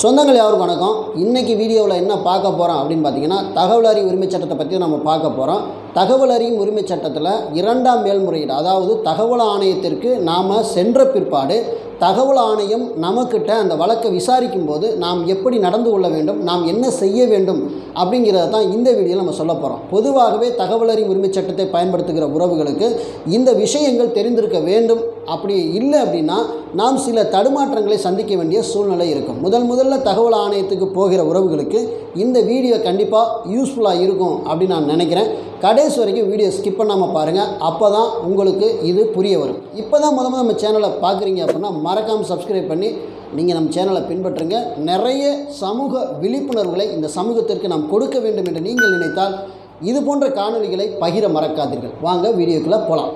சொந்தங்கள் யாருக்கும் வணக்கம்? இன்றைக்கி வீடியோவில் என்ன பார்க்க போகிறோம் அப்படின்னு பார்த்தீங்கன்னா தகவல் அறிவு உரிமை சட்டத்தை பற்றி நம்ம பார்க்க போகிறோம் தகவல் அறியும் உரிமை சட்டத்தில் இரண்டாம் மேல்முறையீடு அதாவது தகவல் ஆணையத்திற்கு நாம் சென்ற பிற்பாடு தகவல் ஆணையம் நமக்கிட்ட அந்த வழக்கை விசாரிக்கும் போது நாம் எப்படி நடந்து கொள்ள வேண்டும் நாம் என்ன செய்ய வேண்டும் அப்படிங்கிறத தான் இந்த வீடியோவில் நம்ம சொல்ல போகிறோம் பொதுவாகவே தகவல் அறியும் உரிமை சட்டத்தை பயன்படுத்துகிற உறவுகளுக்கு இந்த விஷயங்கள் தெரிந்திருக்க வேண்டும். அப்படி இல்லை அப்படின்னா நாம் சில தடுமாற்றங்களை சந்திக்க வேண்டிய சூழ்நிலை இருக்கும். முதல் முதல்ல தகவல் ஆணையத்துக்கு போகிற உறவுகளுக்கு இந்த வீடியோ கண்டிப்பாக யூஸ்ஃபுல்லாக இருக்கும் அப்படின்னு நான் நினைக்கிறேன். கடைசி வரைக்கும் வீடியோ ஸ்கிப் பண்ணாமல் பாருங்கள் அப்போ தான் உங்களுக்கு இது புரிய வரும். இப்போ தான் முத முத நம்ம சேனலை பார்க்குறீங்க அப்படின்னா மறக்காமல் சப்ஸ்கிரைப் பண்ணி நீங்கள் நம்ம சேனலை பின்பற்றுங்க. நிறைய சமூக விழிப்புணர்வுகளை இந்த சமூகத்திற்கு நாம் கொடுக்க வேண்டும் என்று நீங்கள் நினைத்தால் இது போன்ற காணொளிகளை பகிர மறக்காதீர்கள். வாங்க வீடியோக்குள்ளே போகலாம்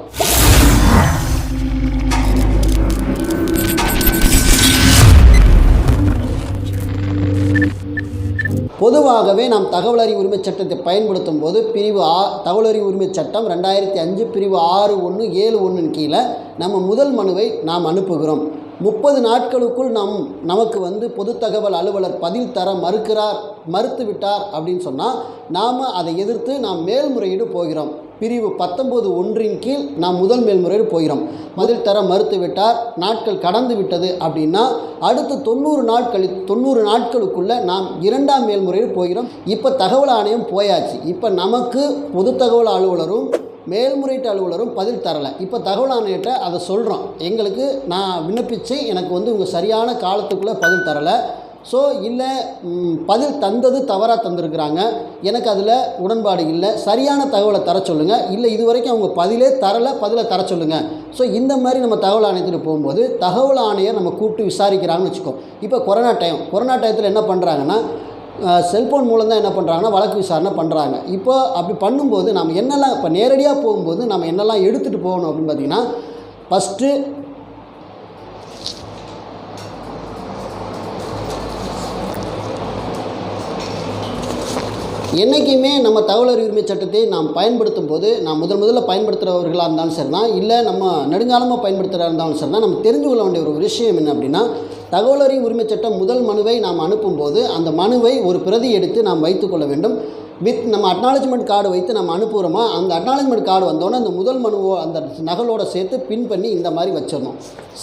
பொதுவாகவே நாம் தகவல் அறிவு உரிமை சட்டத்தை பயன்படுத்தும் போது பிரிவு ஆ தகவல் அறிவு உரிமை சட்டம் ரெண்டாயிரத்தி அஞ்சு பிரிவு ஆறு ஒன்று ஏழு ஒன்றின் கீழே நம்ம முதல் மனுவை நாம் அனுப்புகிறோம். முப்பது நாட்களுக்குள் நம் நமக்கு வந்து பொது தகவல் அலுவலர் பதில் தர மறுக்கிறார் மறுத்து விட்டார் அப்படின்னு சொன்னால் நாம் அதை எதிர்த்து நாம் மேல்முறையீடு போகிறோம். பிரிவு பத்தொம்போது ஒன்றின் கீழ் நாம் முதல் மேல்முறையீடு போகிறோம். பதில் தர மறுத்துவிட்டார். நாட்கள் கடந்து விட்டது அப்படின்னா அடுத்து தொண்ணூறு நாட்களில் தொண்ணூறு நாட்களுக்குள்ளே நாம் இரண்டாம் மேல்முறையீடு போகிறோம். இப்போ தகவல் ஆணையம் போயாச்சு. இப்போ நமக்கு பொது தகவல் அலுவலரும் மேல்முறையீட்டு அலுவலரும் பதில் தரலை. இப்போ தகவல் ஆணையர்கிட்ட அதை சொல்கிறோம் எங்களுக்கு நான் விண்ணப்பித்து எனக்கு வந்து உங்கள் சரியான காலத்துக்குள்ளே பதில் தரலை. ஸோ இல்லை பதில் தந்தது தவறாக தந்திருக்கிறாங்க. எனக்கு அதில் உடன்பாடு இல்லை. சரியான தகவலை தர சொல்லுங்கள் இல்லை இது வரைக்கும் அவங்க பதிலே தரலை பதிலை தர சொல்லுங்கள் ஸோ இந்த மாதிரி நம்ம தகவல் ஆணையத்தில் போகும்போது தகவல் ஆணையர் நம்ம கூப்பிட்டு விசாரிக்கிறாங்கன்னு வச்சுக்கோ இப்போ கொரோனா டைம். கொரோனா டயத்தில் என்ன பண்ணுறாங்கன்னா செல்ஃபோன் மூலம் தான் என்ன பண்ணுறாங்கன்னா வழக்கு விசாரணை பண்ணுறாங்க இப்போ அப்படி பண்ணும்போது நம்ம என்னெல்லாம் இப்போ நேரடியாக போகும்போது நம்ம என்னெல்லாம் எடுத்துகிட்டு போகணும் அப்படின்னு பார்த்தீங்கன்னா ஃபஸ்ட்டு என்றைக்குமே நம்ம தகவலர் உரிமை சட்டத்தை நாம் பயன்படுத்தும் போது நாம் முதல் முதல்ல பயன்படுத்துகிறவர்களாக இருந்தாலும் சரி தான் இல்லை நம்ம நெடுங்காலமாக பயன்படுத்துகிறா இருந்தாலும் சரி தான் நம்ம தெரிஞ்சு கொள்ள வேண்டிய ஒரு விஷயம் என்ன அப்படின்னா தகவலறி உரிமை சட்டம் முதல் மனுவை நாம் அனுப்பும்போது அந்த மனுவை ஒரு பிரதி எடுத்து நாம் வைத்துக்கொள்ள வேண்டும். வித் நம்ம அக்னாலஜ்மெண்ட் கார்டு வைத்து நம்ம அனுப்புகிறோமா அந்த அக்னாலஜ்மெண்ட் கார்டு வந்தோடனே அந்த முதல் மனுவோ அந்த நகலோட சேர்த்து பின் பண்ணி இந்த மாதிரி வச்சிடணும்.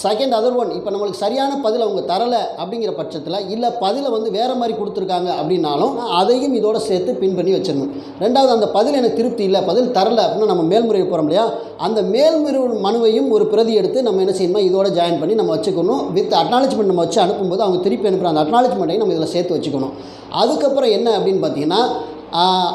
செகண்ட் அதர் ஒன் இப்போ நம்மளுக்கு சரியான பதில் அவங்க தரலை அப்படிங்கிற பட்சத்தில் இல்லை பதிலை வந்து வேறு மாதிரி கொடுத்துருக்காங்க அப்படின்னாலும் அதையும் இதோட சேர்த்து பின் பண்ணி வச்சிடணும். ரெண்டாவது அந்த பதில் எனக்கு திருப்தி இல்லை பதில் தரலை அப்படின்னா நம்ம மேல்முறை போகிறோம் இல்லையா? அந்த மேல்முறை மனுவையும் ஒரு பிரதி எடுத்து நம்ம என்ன செய்யணுமா இதோட ஜாயின் பண்ணி நம்ம வச்சுக்கணும். வித் அக்னாலஜ்மெண்ட் நம்ம வச்சு அனுப்பும்போது அவங்க திருப்பி அனுப்புகிற அந்த அக்னாலஜ்மெண்ட்டையும் நம்ம இதில் சேர்த்து வச்சுக்கணும். அதுக்கப்புறம் என்ன அப்படின்னு பார்த்தீங்கன்னா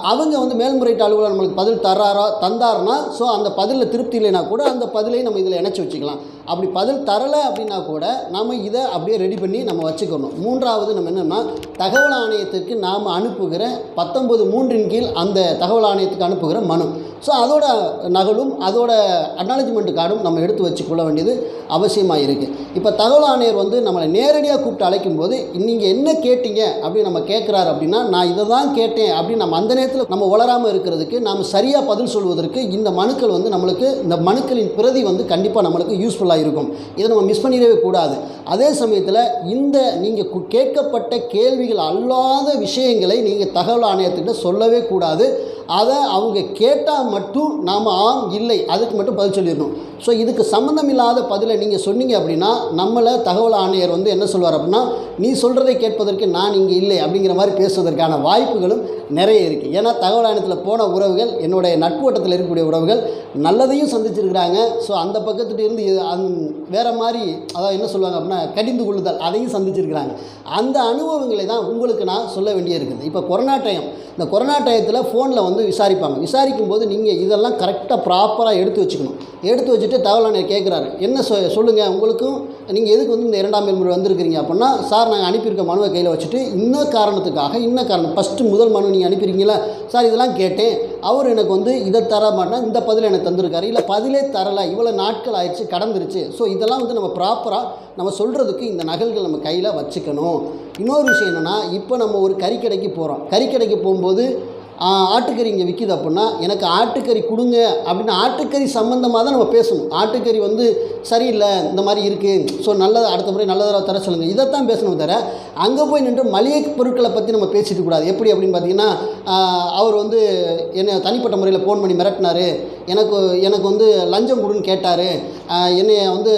அவங்க வந்து மேல்முறையீட்டு அலுவலர் நம்மளுக்கு பதில் தராரா தந்தாருன்னா ஸோ அந்த பதிலில் திருப்தி இல்லைனா கூட அந்த பதிலையும் நம்ம இதில் இணைச்சி வச்சுக்கலாம். அப்படி பதில் தரலை அப்படின்னா கூட நம்ம இதை அப்படியே ரெடி பண்ணி நம்ம வச்சுக்கணும். மூன்றாவது நம்ம என்னென்னா தகவல் ஆணையத்திற்கு நாம் அனுப்புகிற பத்தொம்பது மூன்றின் கீழ் அந்த தகவல் ஆணையத்துக்கு அனுப்புகிற மனு. ஸோ அதோட நகலும் அதோட அக்னாலஜ்மெண்ட் கார்டும் நம்ம எடுத்து வச்சுக்கொள்ள வேண்டியது அவசியமாக இருக்குது இப்போ தகவல் ஆணையர் வந்து நம்மளை நேரடியாக கூப்பிட்டு அழைக்கும் போது நீங்கள் என்ன கேட்டீங்க? அப்படின்னு நம்ம கேட்குறாரு அப்படின்னா நான் இதை தான் கேட்டேன். அப்படின்னு நம்ம அந்த நேரத்தில் நம்ம வளராமல் இருக்கிறதுக்கு நாம் சரியாக பதில் சொல்வதற்கு இந்த மனுக்கள் வந்து நம்மளுக்கு இந்த மனுக்களின் பிரதி வந்து கண்டிப்பாக நம்மளுக்கு யூஸ்ஃபுல்லாக இருக்கும். இதை நம்ம மிஸ் பண்ணிடவே கூடாது. அதே சமயத்தில் இந்த நீங்கள் கு- கேட்கப்பட்ட கேள்விகள் அல்லாத விஷயங்களை நீங்கள் தகவல் ஆணையத்திட்ட சொல்லவே கூடாது. அதை அவங்க கேட்டால் மட்டும் நாம் ஆம் இல்லை அதுக்கு மட்டும் பதில் சொல்லிடணும். ஸோ இதுக்கு சம்மந்தம் இல்லாத பதிலை நீங்கள் சொன்னீங்க அப்படின்னா நம்மளை தகவல் ஆணையர் வந்து என்ன சொல்வார் அப்படின்னா நீ சொல்கிறதை கேட்பதற்கு நான் இங்கே இல்லை அப்படிங்கிற மாதிரி பேசுவதற்கான வாய்ப்புகளும் நிறைய இருக்குது. ஏன்னா தகவல் ஆணையத்தில் போன உறவுகள் என்னுடைய நட்பு வட்டத்தில் இருக்கக்கூடிய உறவுகள் நல்லதையும் சந்திச்சிருக்கிறாங்க. ஸோ அந்த பக்கத்துலேருந்து இது அந் வேறு மாதிரி அதாவது என்ன சொல்லுவாங்க அப்படின்னா கடிந்து கொள்ளுதல் அதையும் சந்திச்சிருக்கிறாங்க. அந்த அனுபவங்களை தான் உங்களுக்கு நான் சொல்ல வேண்டிய இருக்குது. இப்போ கொரோனா டைம் இந்த கொரோனா டயத்தில் ஃபோனில் வந்து விசாரிப்பாங்க. விசாரிக்கும் போது நீங்கள் இதெல்லாம் கரெக்டாக ப்ராப்பராக எடுத்து வச்சுக்கணும். எடுத்து வச்சுட்டு தகவலாணையர் கேட்குறாரு என்ன சொ சொல்லுங்கள் உங்களுக்கும் நீங்கள் எதுக்கு வந்து இந்த இரண்டாம் மேல்முறை வந்திருக்கிறீங்க அப்படின்னா சார் நாங்கள் அனுப்பியிருக்க மனுவை கையில் வச்சுட்டு இன்னும் காரணத்துக்காக இன்ன காரணம் ஃபஸ்ட்டு முதல் மனு நீங்கள் அனுப்பியிருக்கீங்களா சார் இதெல்லாம் கேட்டேன். அவர் எனக்கு வந்து இதை தர மாட்டேன் இந்த பதில் எனக்கு தந்திருக்காரு. இல்லை பதிலே தரலை இவ்வளோ நாட்கள் ஆயிடுச்சு கடந்துருச்சு. ஸோ இதெல்லாம் வந்து நம்ம ப்ராப்பராக நம்ம சொல்கிறதுக்கு இந்த நகல்கள் நம்ம கையில் வச்சுக்கணும். இன்னொரு விஷயம் என்னென்னா இப்போ நம்ம ஒரு கறிக்கடைக்கு போகிறோம் கறிக்கடைக்கு போகும்போது ஆட்டுக்கறி இங்கே விற்கிது அப்படின்னா எனக்கு ஆட்டுக்கறி கொடுங்க அப்படின்னு ஆட்டுக்கறி சம்மந்தமாக தான் நம்ம பேசணும். ஆட்டுக்கறி வந்து சரியில்லை இந்த மாதிரி இருக்குது ஸோ நல்லது அடுத்த முறை நல்லதாக தர சொல்லுங்கள் இதைத்தான் பேசணும் தவிர அங்கே போய் நின்று மளிகை பொருட்களை பற்றி நம்ம பேசிட்டு கூடாது. எப்படி அப்படின்னு பார்த்தீங்கன்னா அவர் வந்து என்னை தனிப்பட்ட முறையில் ஃபோன் பண்ணி மிரட்டினாரு. எனக்கு எனக்கு வந்து லஞ்சம் கொடுன்னு கேட்டார். என்னை வந்து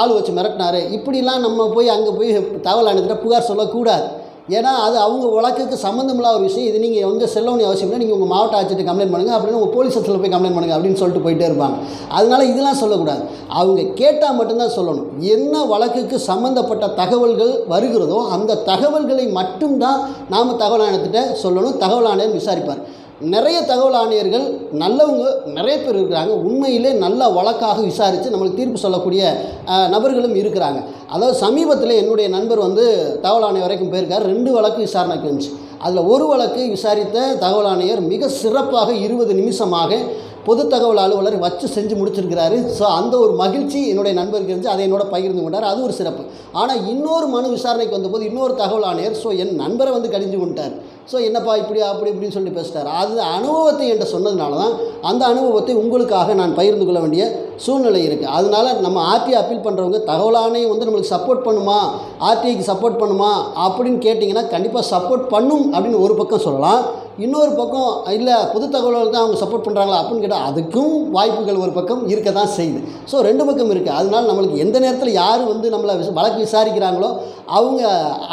ஆள் வச்சு மிரட்டினாரு. இப்படிலாம் நம்ம போய் அங்கே போய் தகவல் அனுப்பிட்ட புகார் சொல்லக்கூடாது. ஏன்னா அது அவங்க வழக்குக்கு சம்மந்தமில்லாத ஒரு விஷயம். இது நீங்கள் எங்கே செல்ல வேண்டிய அவசியம் இல்லை. நீங்கள் உங்கள் மாவட்ட ஆட்சியர்கிட்ட கம்ப்ளைண்ட் பண்ணுங்கள் அப்படின்னு உங்கள் போலீஸ் ஸ்டேஷனில் போய் கம்ப்ளைண்ட் பண்ணுங்கள் அப்படின்னு சொல்லிட்டு போயிட்டே இருப்பாங்க. அதனால இதெல்லாம் சொல்லக்கூடாது. அவங்க கேட்டால் மட்டும்தான் சொல்லணும். என்ன வழக்குக்கு சம்மந்தப்பட்ட தகவல்கள் வருகிறதோ அந்த தகவல்களை மட்டும்தான் நாம் தகவல் ஆணையத்திட்ட சொல்லணும். தகவல் ஆணையம் விசாரிப்பார். நிறைய தகவல் ஆணையர்கள் நல்லவங்க நிறைய பேர் இருக்கிறாங்க. உண்மையிலே நல்ல வழக்காக விசாரித்து நம்மளுக்கு தீர்ப்பு சொல்லக்கூடிய நபர்களும் இருக்கிறாங்க. அதாவது சமீபத்தில் என்னுடைய நண்பர் வந்து தகவல் ஆணையம் வரைக்கும் போயிருக்கார். ரெண்டு வழக்கு விசாரணைக்கு வந்துச்சு. அதில் ஒரு வழக்கு விசாரித்த தகவல் ஆணையர் மிக சிறப்பாக இருபது நிமிஷமாக பொது தகவல் அலுவலர் வச்சு செஞ்சு முடிச்சிருக்கிறாரு. ஸோ அந்த ஒரு மகிழ்ச்சி என்னுடைய நண்பருக்கு இருந்துச்சு அதை என்னோட பகிர்ந்து கொண்டார். அது ஒரு சிறப்பு. ஆனால் இன்னொரு மனு விசாரணைக்கு வந்தபோது இன்னொரு தகவல் ஆணையர் ஸோ என் நண்பரை வந்து கடிஞ்சு கொண்டார் ஸோ என்னப்பா இப்படி அப்படி இப்படின்னு சொல்லி பேசிட்டார். அது அனுபவத்தை என்கிட்ட சொன்னதுனால தான் அந்த அனுபவத்தை உங்களுக்காக நான் பகிர்ந்து கொள்ள வேண்டிய சூழ்நிலை இருக்குது அதனால் நம்ம ஆர்டிஐ அப்பீல் பண்ணுறவங்க தகவல் ஆணையம் வந்து நம்மளுக்கு சப்போர்ட் பண்ணுமா? ஆர்டிஐக்கு சப்போர்ட் பண்ணுமா? அப்படின்னு கேட்டிங்கன்னா கண்டிப்பாக சப்போர்ட் பண்ணும் அப்படின்னு ஒரு பக்கம் சொல்லலாம். இன்னொரு பக்கம் இல்லை பொது தகவல்கள் தான் அவங்க சப்போர்ட் பண்ணுறாங்களா அப்படின்னு கேட்டால் அதுக்கும் வாய்ப்புகள் ஒரு பக்கம் இருக்க தான் செய்யுது. ஸோ ரெண்டு பக்கம் இருக்குது அதனால நம்மளுக்கு எந்த நேரத்தில் யார் வந்து நம்மளை வழக்கு விசாரிக்கிறாங்களோ அவங்க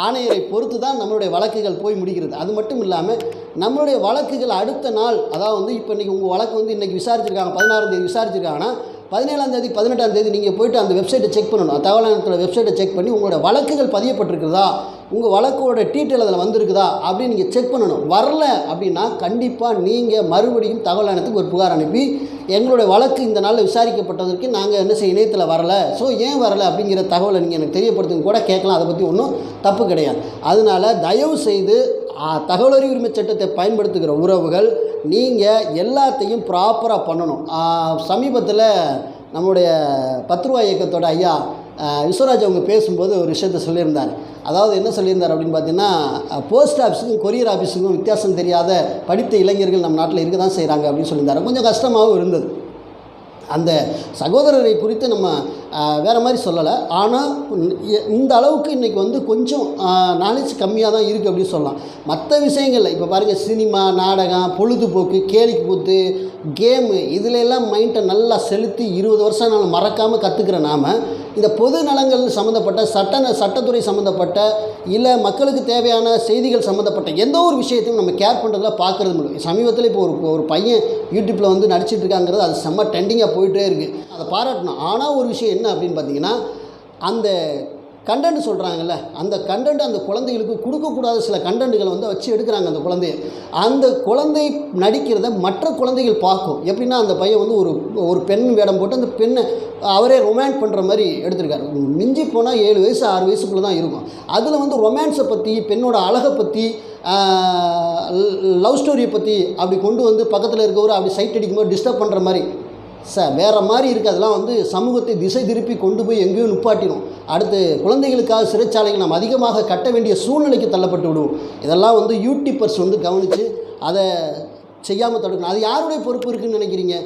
ஆணையரை பொறுத்து தான் நம்மளுடைய வழக்குகள் போய் முடிகிறது. அது மட்டும் இல்லாமல் நம்மளுடைய வழக்குகள் அடுத்த நாள் அதாவது வந்து இப்போ இன்றைக்கி உங்கள் வழக்கு வந்து இன்றைக்கி விசாரிச்சிருக்காங்க பதினாறாம் தேதி விசாரிச்சிருக்காங்கன்னா பதினேழாம் தேதி பதினெட்டாம் தேதி நீங்கள் போயிட்டு அந்த வெப்சைட்டை செக் பண்ணணும். தகவல் ஆணையத்தோட வெப்சைட்டை செக் பண்ணி உங்களோட வழக்குகள் பதியப்பட்டிருக்குதா உங்கள் வழக்கோட டீட்டெயில் அதில் வந்திருக்குதா அப்படின்னு நீங்கள் செக் பண்ணணும். வரல அப்படின்னா கண்டிப்பாக நீங்கள் மறுபடியும் தகவல் ஆணையத்துக்கு ஒரு புகார் அனுப்பி எங்களுடைய வழக்கு இந்த நாளில் விசாரிக்கப்பட்டதற்கு நாங்கள் என்ன செய்ய இணையத்தில் வரலை. ஸோ ஏன் வரலை அப்படிங்கிற தகவலை நீங்கள் எனக்கு தெரியப்படுத்துங்க கூட கேட்கலாம். அதை பற்றி ஒன்றும் தப்பு கிடையாது. அதனால தயவு செய்து தகவல் உரிமை சட்டத்தை பயன்படுத்துகிற உறவுகள் நீங்கள் எல்லாத்தையும் ப்ராப்பராக பண்ணணும். சமீபத்தில் நம்முடைய பத்து ரூபாய் இயக்கத்தோட ஐயா விஸ்வராஜ் அவங்க பேசும்போது ஒரு விஷயத்த சொல்லியிருந்தார். அதாவது என்ன சொல்லியிருந்தார் அப்படின்னு பார்த்தீங்கன்னா போஸ்ட் ஆஃபீஸுக்கும் கொரியர் ஆஃபீஸுக்கும் வித்தியாசம் தெரியாத படித்த இளைஞர்கள் நம்ம நாட்டில் இருக்க தான் செய்கிறாங்க அப்படின்னு சொல்லியிருந்தார். கொஞ்சம் கஷ்டமாகவும் இருந்தது. அந்த சகோதரரை குறித்து நம்ம வேறு மாதிரி சொல்லலை. ஆனால் இந்த அளவுக்கு இன்றைக்கி வந்து கொஞ்சம் நாலேஜ் கம்மியாக தான் இருக்குது அப்படின்னு சொல்லலாம். மற்ற விஷயங்களில் இப்போ பாருங்கள் சினிமா நாடகம் பொழுதுபோக்கு கேலிக்கு கூத்து கேமு இதில் எல்லாம் மைண்டை நல்லா செலுத்தி இருபது வருஷம் நான் மறக்காமல் கற்றுக்கிற நாம இந்த பொது நலங்கள் சம்மந்தப்பட்ட சட்ட சட்டத்துறை சம்மந்தப்பட்ட இல்லை மக்களுக்கு தேவையான செய்திகள் சம்மந்தப்பட்ட எந்த ஒரு விஷயத்தையும் நம்ம கேர் பண்ணுறதுல பார்க்குறது முடியும் சமீபத்தில் இப்போ ஒரு ஒரு பையன் யூடியூப்பில் வந்து நடிச்சிட்டு இருக்காங்கிறது அது செம்ம ட்ரெண்டிங்காக போயிட்டே இருக்குது அதை பாராட்டணும். ஆனால் ஒரு விஷயம் என்ன அப்படின்னு பார்த்தீங்கன்னா அந்த கண்டென்ட் சொல்கிறாங்கல்ல அந்த கண்டென்ட் அந்த குழந்தைகளுக்கு கொடுக்கக்கூடாத சில கண்டென்ட்டுகளை வந்து வச்சு எடுக்கிறாங்க அந்த குழந்தைய. அந்த குழந்தை நடிக்கிறத மற்ற குழந்தைகள் பார்க்கும். எப்படின்னா அந்த பையன் வந்து ஒரு ஒரு பெண் வேடம் போட்டு அந்த பெண்ணை அவரே ரொமான்ஸ் பண்ணுற மாதிரி எடுத்திருக்காரு. மிஞ்சி போனால் ஏழு வயசு ஆறு வயசுக்குள்ளே தான் இருக்கும். அதில் வந்து ரொமான்ஸை பற்றி பெண்ணோட அழகை பற்றி லவ் ஸ்டோரியை பற்றி அப்படி கொண்டு வந்து பக்கத்தில் இருக்கவர் அப்படி சைட் அடிக்கும்போது டிஸ்டர்ப் பண்ணுற மாதிரி சார் வேறு மாதிரி இருக்குது அதெல்லாம் வந்து சமூகத்தை திசை திருப்பி கொண்டு போய் எங்கேயோ நிப்பாட்டிடும். அடுத்து குழந்தைகளுக்காக சிறைச்சாலைகள் நாம் அதிகமாக கட்ட வேண்டிய சூழ்நிலைக்கு தள்ளப்பட்டு விடுவோம். இதெல்லாம் வந்து யூடியூப்பர்ஸ் வந்து கவனித்து அதை செய்யாமல் தடுக்கணும். அது யாருடைய பொறுப்பு இருக்குன்னு நினைக்கிறீங்க?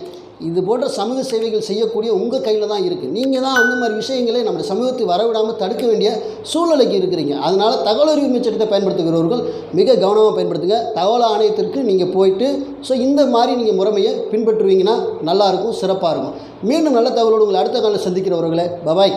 இது போன்ற சமூக சேவைகள் செய்யக்கூடிய உங்கள் கையில் தான் இருக்குது நீங்கள் தான் அந்த மாதிரி விஷயங்களை நம்ம சமூகத்தை வரவிடாமல் தடுக்க வேண்டிய சூழ்நிலைக்கு இருக்கிறீங்க. அதனால் தகவல் உரிமை சட்டத்தை பயன்படுத்துகிறவர்கள் மிக கவனமாக பயன்படுத்துங்க. தகவல் ஆணையத்திற்கு நீங்கள் போயிட்டு ஸோ இந்த மாதிரி நீங்கள் முறைமையை பின்பற்றுவீங்கன்னா நல்லாயிருக்கும் சிறப்பாக இருக்கும். மீண்டும் நல்ல தகவலோடு உங்களை அடுத்த காலத்தில் சந்திக்கிறவர்களே பபாய்